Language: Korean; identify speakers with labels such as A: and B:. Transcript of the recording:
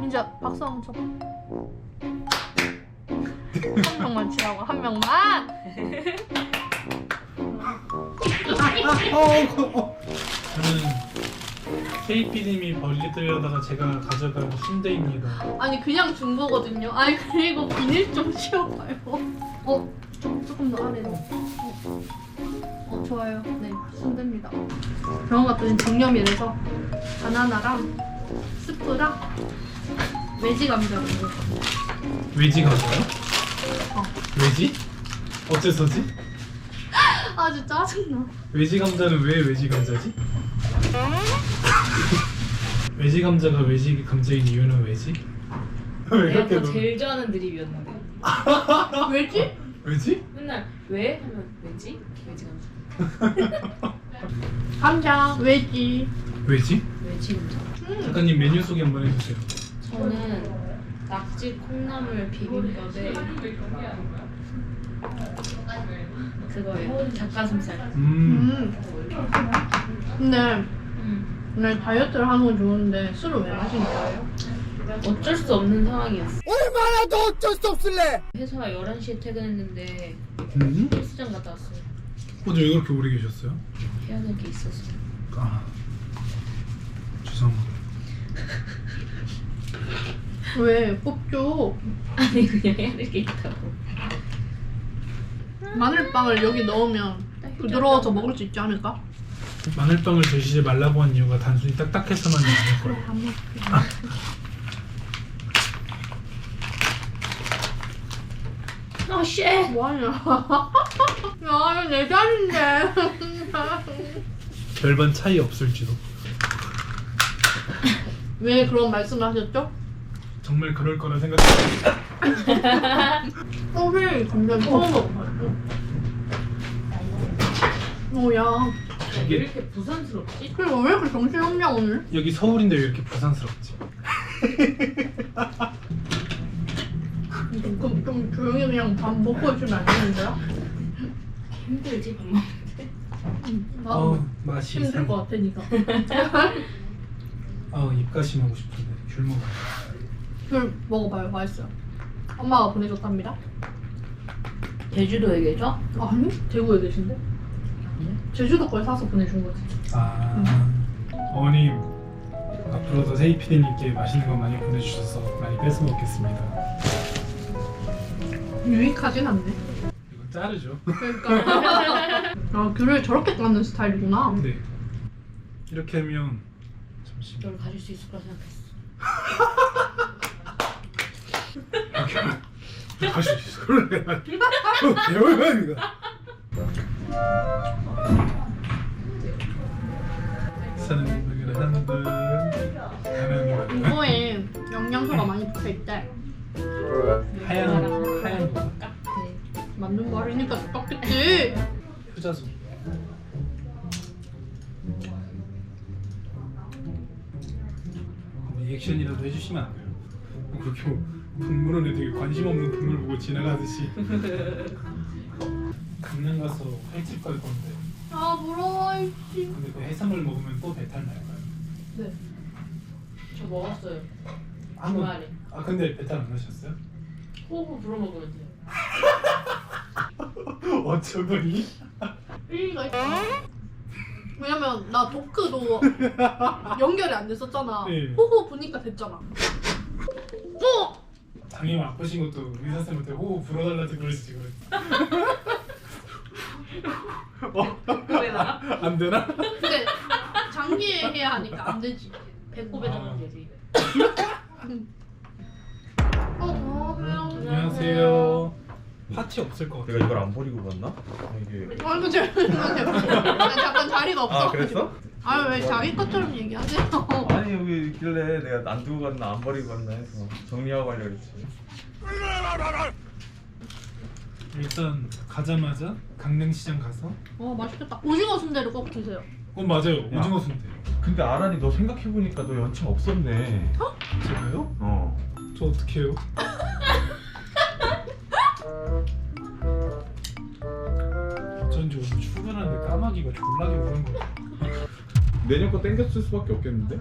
A: 민지야 박수 한번 쳐. 한 명만 치라고 한 명만.
B: 저는 KP님이 벌리 들려다가 제가 가져간 침대입니다.
A: 아니 그냥 준 거거든요. 아니 그리고 비닐 좀 치워봐요. 어 조- 조금 더 아래로. 어, 어 좋아요. 네 순대입니다. 병원 갔더니 정념이라서 바나나랑 스프랑 외지 먹었어.
B: 외지가 뭐요?
A: 어.
B: 외지? 어째서지?
A: 아주 짜증나.
B: 외지 감자는 왜 외지 감자지? 외지 감자가 외지 감자인 이유는 왜지? 왜
C: 내가 또
B: 놀-
C: 제일 좋아하는 드립이었는데
A: 왜지?
B: 왜지?
C: 맨날 왜? 하면 왜지? 왜지 감자
A: 감자 외지.
B: 왜지?
C: 왜지 감자
A: 음.
B: 작가님 메뉴 소개 한번 해주세요.
C: 저는 낙지 콩나물 비빔밥에 그거예요 닭가슴살
B: 음,
A: 음. 근데
C: 음.
A: 오늘 다이어트를 하는 건 좋은데 술을 왜 마시는 거예요?
C: 어쩔 수 없는 상황이었어
D: 얼마나 더 어쩔 수 없을래?
C: 회사 11시에 퇴근했는데
B: 음?
C: 헬스장 갔다 왔어요
B: 어제 왜 그렇게 오래 계셨어요?
C: 해야 될 게 있어서
B: 아, 죄송합니다.
A: 왜 뽑죠?
C: 아니 그냥 해야 될 게 있다고
A: 마늘빵을 여기 넣으면 부드러워서 먹을 수 있지 않을까?
B: 마늘빵을 드시지 말라고 한 이유가 단순히 딱딱해서만이 아닐 거예요.
A: 안 먹게.
C: 아쉣
A: 뭐하냐? 야, 내 자리인데.
B: 별반 차이 없을지도.
A: 왜 그런 말씀을 하셨죠?
B: 정말 그럴 거라 생각했어요.
A: 어회 감자는 처음 먹어봐요. 오야.
C: 왜
B: 이게
C: 이렇게 부산스럽지?
A: 그리고 왜 이렇게 정신없냐 오늘?
B: 여기 서울인데 왜 이렇게 부산스럽지?
A: 좀, 좀 조용히 그냥 밥 먹고 있으면 안 되는 거야?
C: 힘들지 밥 먹는데
A: 나도
B: 어, 맛이
A: 힘들
B: 이상.
A: 것 같으니까.
B: 아, 입가심 하고 싶은데 귤 먹어요.
A: 귤 먹어봐요, 맛있어요. 엄마가 보내줬답니다.
C: 제주도에 계셔?
A: 아니? 대구에 계신데? 제주도 걸 사서 보내준 거지.
B: 아, 어머님 앞으로도 세이 PD님께 맛있는 거 많이 보내주셔서 많이 뺏어 먹겠습니다.
A: 유익하진 않네.
B: 이거 자르죠.
A: 그러니까. 아, 귤을 저렇게 깎는 스타일이구나.
B: 네. 이렇게 하면.
C: 널 가질 수 있을 거라 생각했어
B: 다시 소리를 배워야 사는 분을 한분 하는
A: 이거에 영양소가 많이 붙어있대.
B: 하얀 하얀 거
C: 네.
A: 맞는 말이니까 똑같겠지.
B: 효자손 리액션이라도 해주시면 안 돼요? 뭐 그렇게 뭐 동물원에 되게 관심 없는 동물 보고 지나가듯이 강남 가서 횟집 갈 건데
A: 아, 부러워, 이씨.
B: 근데 그 해산물 먹으면 또 배탈 날까요?
A: 네.
C: 저 먹었어요 주말에
B: 아 근데 배탈 안 나셨어요?
C: 호흡 불어 먹으면 돼요
B: 어쩌더니?
A: 일리가 있어. 왜냐면 나 도크도 연결이 안 됐었잖아.
B: 네.
A: 호흡 보니까 됐잖아. 어!
B: 장님 아프신 것도 의사 선생님한테 호흡 불어달라고 그러시지 그랬
C: 배꼽에다가?
B: 안 되나?
A: 근데 장기에 해야 하니까 안 되지.
C: 배꼽에다가 되지
A: 어, 어, 그래요.
B: 안녕하세요. 파티 없을 것 같아요.
E: 내가 이걸 안 버리고 갔나? 이게
A: 아이고 죄송해요. 잠깐 자리가 없어.
E: 아 그랬어?
A: 아왜 자기 것처럼 얘기하세요?
E: 아니 여기 있길래 내가 안 두고 갔나 안 버리고 갔나 해서 정리하고 가려고 했지
B: 일단 가자마자 강릉시장 가서
A: 어 맛있겠다. 오징어 순대를 꼭 드세요.
B: 어 맞아요
E: 야.
B: 오징어 순대
E: 근데 아란이 너 생각해 보니까 너 연차 없었네
B: 제가요?
E: 어
B: 저 어떻게 해요? 우는 거야
E: 내년 거 땡겼을 수밖에 없겠는데?